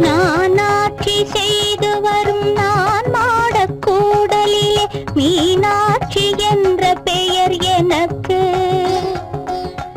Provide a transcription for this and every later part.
நானாட்சி ஆட்சி செய்து வரும் நான் மாடக் கூடலிலே மீனாட்சி என்ற பெயர் எனக்கு.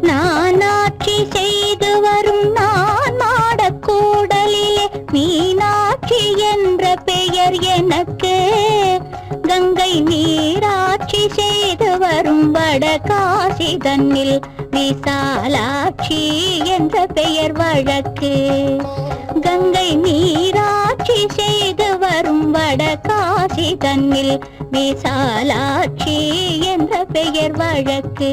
நானாட்சி செய்து வரும் நான் மாடக் கூடலிலே மீனாட்சி என்ற பெயர் எனக்கு. கங்கை நீராட்சி செய்து வரும் வட காசி தன்னில் விசாலாட்சி என்ற பெயர் வழக்கு. கங்கை நீராட்சி செய்து வரும் வட காசி தன்னில் விசாலாட்சி என்ற பெயர் வழக்கு.